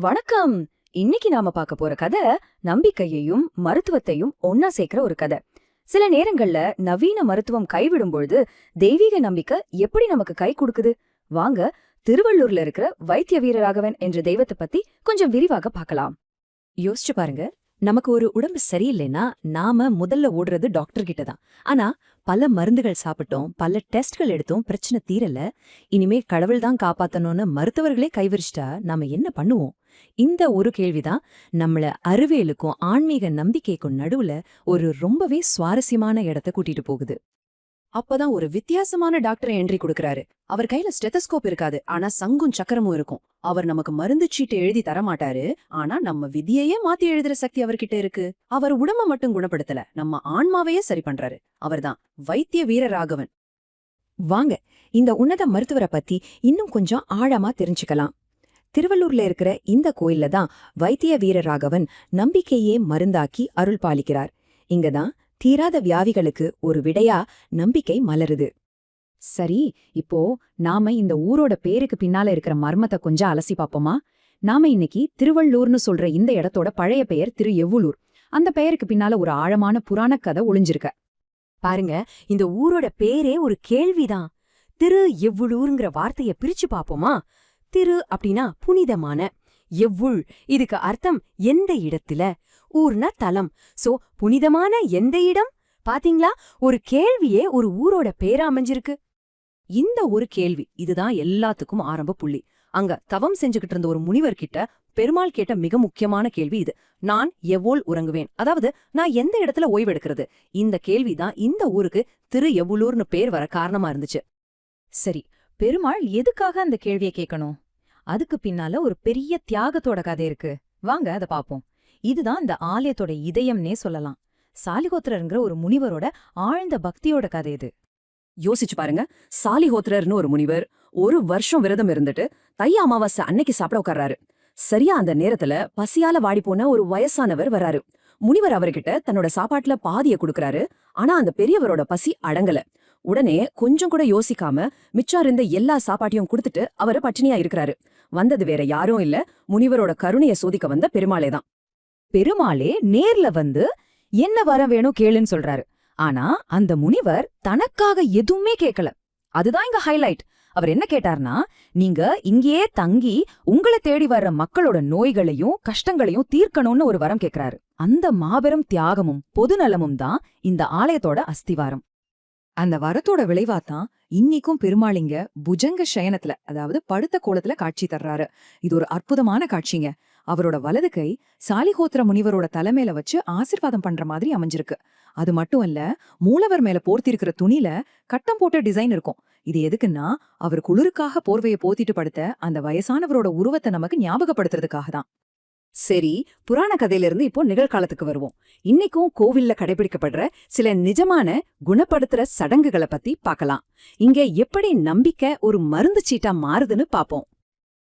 வணக்கம். இன்னைக்கு நாம பார்க்க போற கதை நம்பிக்கையையும் மருத்துவத்தையும் ஒன்னா சேர்க்கிற ஒரு கதை. சில நேரங்கள்ல நவீன மருத்துவம் கைவிடும் பொழுது தெய்வீக நம்பிக்கை எப்படி நமக்கு கை கொடுக்குது? வாங்க திருவள்ளூர்ல இருக்கிற வைத்திய வீரராகவன் என்ற தெய்வத்தை பத்தி கொஞ்சம் விரிவாக பார்க்கலாம். யோசிச்சு பாருங்க. நமக்கு ஒரு உடம்பு சரியில்லைன்னா நாம முதல்ல ஓடுறது டாக்டர் கிட்ட தான் ஆனா பல மருந்துகள் சாப்பிட்டோம் பல டெஸ்ட்கள் எடுத்தோம் பிரச்சனை தீரல. இனிமே கடவுள் தான் காப்பாத்தணும்னு மருத்துவர்களே கைவிரிச்சிட்டா நாம என்ன பண்ணுவோம்? இந்த ஒரு கேள்விதான் நம்மள அறிவியலுக்கும் ஆன்மீக நம்பிக்கைக்கும் நடுவுல ஒரு ரொம்பவே சுவாரஸ்யமான இடத்த கூட்டிட்டு போகுது. அப்பதான் ஒரு வித்தியாசமான டாக்டரை என்ட்ரி கொடுக்கறாரு. அவர் கையில ஸ்டெத்தஸ்கோப் இருக்காது ஆனா சங்கும் சக்கரமும் இருக்கும். அவர் நமக்கு மருந்து சீட்டு எழுதி தரமாட்டாரு ஆனா நம்ம விதியையே மாத்தி எழுதுற சக்தி அவர்கிட்ட இருக்கு. அவர் உடம்ப மட்டும் குணப்படுத்தல நம்ம ஆன்மாவையே சரி பண்றாரு. அவர்தான் வைத்திய வீரராகவன். வாங்க இந்த உன்னத மருத்துவரை பத்தி இன்னும் கொஞ்சம் ஆழமா தெரிஞ்சுக்கலாம். திருவள்ளூர்ல இருக்கிற இந்த கோயில்ல தான் வைத்திய வீரராகவன் நம்பிக்கையே மருந்தாக்கி அருள் பாலிக்கிறார். இங்கதான் தீராத வியாதிகளுக்கு ஒரு விடையா நம்பிக்கை மலருது. சரி இப்போ நாம இந்த ஊரோட பேருக்கு பின்னால இருக்கிற மர்மத்தை கொஞ்சம் அலசி பாப்போமா? நாம இன்னைக்கு திருவள்ளூர்னு சொல்ற இந்த இடத்தோட பழைய பெயர் திரு எவ்வுளூர் அந்த பெயருக்கு பின்னால ஒரு ஆழமான புராண கதை ஒளிஞ்சிருக்க. பாருங்க இந்த ஊரோட பேரே ஒரு கேள்விதான். திரு எவ்வுளூர்ங்கிற வார்த்தைய பிரிச்சு பாப்போமா? திரு அப்படின்னா புனிதமான. எவ்வுள் இதுக்கு அர்த்தம் எந்த இடத்துல? ஊர்னா தலம். சோ புனிதமான எந்த இடம்? பாத்தீங்களா? ஒரு கேள்வியே ஒரு ஊரோட பேரா அமைஞ்சிருக்கு. இந்த ஒரு கேள்வி இதுதான் எல்லாத்துக்கும் ஆரம்ப புள்ளி. அங்க தவம் செஞ்சுகிட்டு இருந்த ஒரு முனிவர் கிட்ட பெருமாள் கேட்ட மிக முக்கியமான கேள்வி இது. நான் எவ்வோல் உறங்குவேன். அதாவது நான் எந்த இடத்துல ஓய்வெடுக்கிறது? இந்த கேள்விதான் இந்த ஊருக்கு திரு எவ்வளூர்னு பேர் வர காரணமா இருந்துச்சு. சரி பெருமாள் எதுக்காக அந்த கேள்வியை கேட்கணும்? அதுக்கு பின்னால ஒரு பெரிய தியாகத்தோட கதை இருக்கு. வாங்க அத பாப்போம். இதுதான் இந்த ஆலயத்தோட இதயம்னே சொல்லலாம். சாலிகோத்திரருங்கிற ஒரு முனிவரோட ஆழ்ந்த பக்தியோட கதை இது. யோசிச்சு பாருங்க. சாலிஹோத்ரர்னு ஒரு முனிவர் ஒரு வருஷம் விரதம் இருந்துட்டு தை அமாவாசை அன்னைக்கு சாப்பிட உட்கார்றாரு சரியா அந்த நேரத்துல பசியால வாடி போன ஒரு வயசானவர் வராரு முனிவர் அவர்கிட்ட தன்னோட சாப்பாட்டுல பாதிய குடுக்கறாரு. ஆனா அந்த பெரியவரோட பசி அடங்கல. உடனே கொஞ்சம் கூட யோசிக்காம மிச்சம் இருந்த எல்லா சாப்பாட்டையும் கொடுத்துட்டு அவரு பட்டினியா இருக்கிறாரு. வந்தது வேற யாரும் இல்ல. முனிவரோட கருணைய சோதிக்க வந்த பெருமாளே தான். பெருமாளே நேர்ல வந்து என்ன வர வேணும் கேளுன்னு சொல்றாரு. ஆனா அந்த முனிவர் தனக்காக எதுவுமே கேட்கல அதுதான் இங்க ஹைலைட் அவர் என்ன கேட்டார்னா நீங்க இங்கேயே தங்கி உங்களை தேடி வர்ற மக்களோட நோய்களையும் கஷ்டங்களையும் தீர்க்கணும்னு ஒரு வரம் கேக்குறாரு. அந்த மாபெரும் தியாகமும் பொதுநலமும் தான் இந்த ஆலயத்தோட அஸ்திவாரம். அந்த வரத்தோட விளைவாத்தான் இன்னிக்கும் பெருமாளிங்க புஜங்க சயனத்துல அதாவது படுத்த கோலத்துல காட்சி தர்றாரு. இது ஒரு அற்புதமான காட்சிங்க. அவரோட வலது கை சாலிஹோத்திர முனிவரோட தலைமையில வச்சு ஆசிர்வாதம் பண்ற மாதிரி அமைஞ்சிருக்கு. அது மட்டும் இல்ல மூலவர் மேல போர்த்திருக்கிற துணியில கட்டம் போட்ட டிசைன் இருக்கும். இது எதுக்குன்னா அவர் குளிருக்காக போர்வைய போத்திட்டு படுத்த அந்த வயசானவரோட உருவத்தை நமக்கு ஞாபகப்படுத்துறதுக்காக தான். சரி புராண கதையிலிருந்து இப்போ நிகழ்காலத்துக்கு வருவோம். இன்னைக்கும் கோவில்ல கடைபிடிக்கப்படுற சில நிஜமான குணப்படுத்துற சடங்குகளை பத்தி பார்க்கலாம். இங்க எப்படி நம்பிக்கை ஒரு மருந்து சீட்டா மாறுதுன்னு பாப்போம்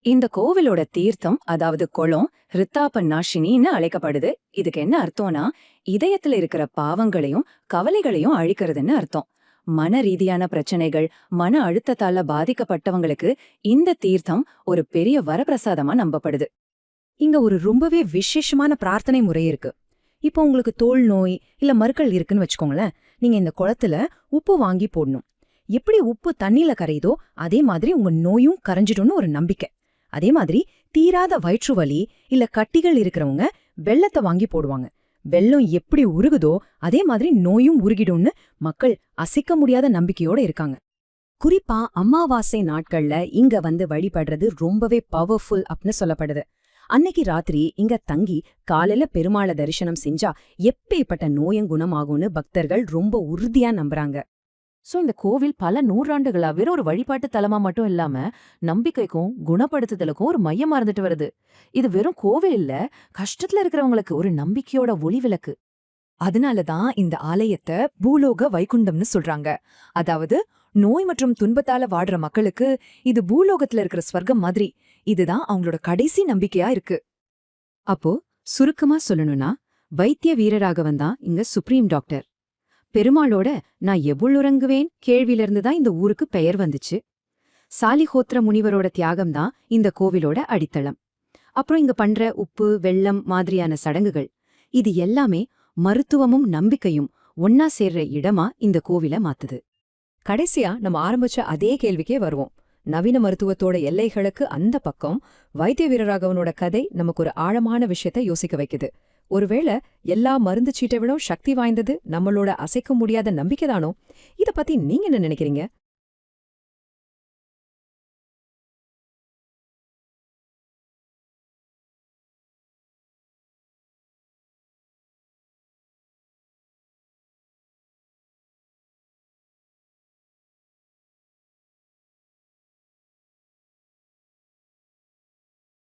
இந்த கோவிலோட தீர்த்தம் அதாவது குளம் ரித்தாப்ப நாஷினின்னு அழைக்கப்படுது. இதுக்கு என்ன அர்த்தம்னா இதயத்துல இருக்கிற பாவங்களையும் கவலைகளையும் அழிக்கிறதுன்னு அர்த்தம். மன ரீதியான பிரச்சனைகள் மன அழுத்தத்தால பாதிக்கப்பட்டவங்களுக்கு இந்த தீர்த்தம் ஒரு பெரிய வரப்பிரசாதமா நம்பப்படுது. இங்க ஒரு ரொம்பவே விசேஷமான பிரார்த்தனை முறை இருக்கு. இப்போ உங்களுக்கு தோல் நோய் இல்ல மறுக்கள் இருக்குன்னு வச்சுக்கோங்களேன் நீங்க இந்த குளத்துல உப்பு வாங்கி போடணும். எப்படி உப்பு தண்ணியில கரையுதோ அதே மாதிரி உங்க நோயும் கரைஞ்சிடும்னு ஒரு நம்பிக்கை. அதே மாதிரி தீராத வயிற்று வலி இல்ல கட்டிகள் இருக்கிறவங்க வெள்ளத்தை வாங்கி போடுவாங்க. வெள்ளம் எப்படி உருகுதோ அதே மாதிரி நோயும் உருகிடும்னு மக்கள் அசைக்க முடியாத நம்பிக்கையோட இருக்காங்க. குறிப்பா அமாவாசை நாட்கள்ல இங்க வந்து வழிபடுறது ரொம்பவே பவர்ஃபுல் அப்படின்னு சொல்லப்படுது. அன்னைக்கு ராத்திரி இங்க தங்கி காலையில பெருமாளை தரிசனம் செஞ்சா எப்பேற்பட்ட நோயும் குணமாகும்னு பக்தர்கள் ரொம்ப உறுதியா நம்புறாங்க. சோ இந்த கோவில் பல நூறாண்டுகளா வெறும் ஒரு வழிபாட்டு தலமா மட்டும் இல்லாம நம்பிக்கைக்கும் குணப்படுத்துதலுக்கும் ஒரு மையமா இருந்துட்டு வருது. இது வெறும் கோவில் இல்ல கஷ்டத்துல இருக்கிறவங்களுக்கு ஒரு நம்பிக்கையோட ஒளி விளக்கு. அதனாலதான் இந்த ஆலயத்தை பூலோக வைகுண்டம்னு சொல்றாங்க. அதாவது நோய் மற்றும் துன்பத்தால வாடுற மக்களுக்கு இது பூலோகத்துல இருக்கிற ஸ்வர்க்கம் மாதிரி. இதுதான் அவங்களோட கடைசி நம்பிக்கையா இருக்கு. அப்போ சுருக்கமா சொல்லணும்னா வைத்திய வீரராகவன் தான் இங்க சுப்ரீம் டாக்டர். பெருமாளோட நான் எவ்வளவுறங்குவேன் கேள்வியிலிருந்து தான் இந்த ஊருக்கு பெயர் வந்துச்சு. சாலிஹோத்திர முனிவரோட தியாகம்தான் இந்த கோவிலோட அடித்தளம். அப்புறம் இங்க பண்ற உப்பு வெள்ளம் மாதிரியான சடங்குகள் இது எல்லாமே மருத்துவமும் நம்பிக்கையும் ஒன்னா சேர்ற இடமா இந்த கோவில மாத்துது. கடைசியா நம்ம ஆரம்பிச்ச அதே கேள்விக்கே வருவோம். நவீன மருத்துவத்தோட எல்லைகளுக்கு அந்த பக்கம் வைத்திய வீரராகவனோட கதை நமக்கு ஒரு ஆழமான விஷயத்தை யோசிக்க வைக்குது. ஒருவேளை எல்லா மருந்து சீட்டை விட சக்தி வாய்ந்தது நம்மளோட அசைக்க முடியாத நம்பிக்கைதானோ? இத பத்தி நீங்க என்ன நினைக்கிறீங்க?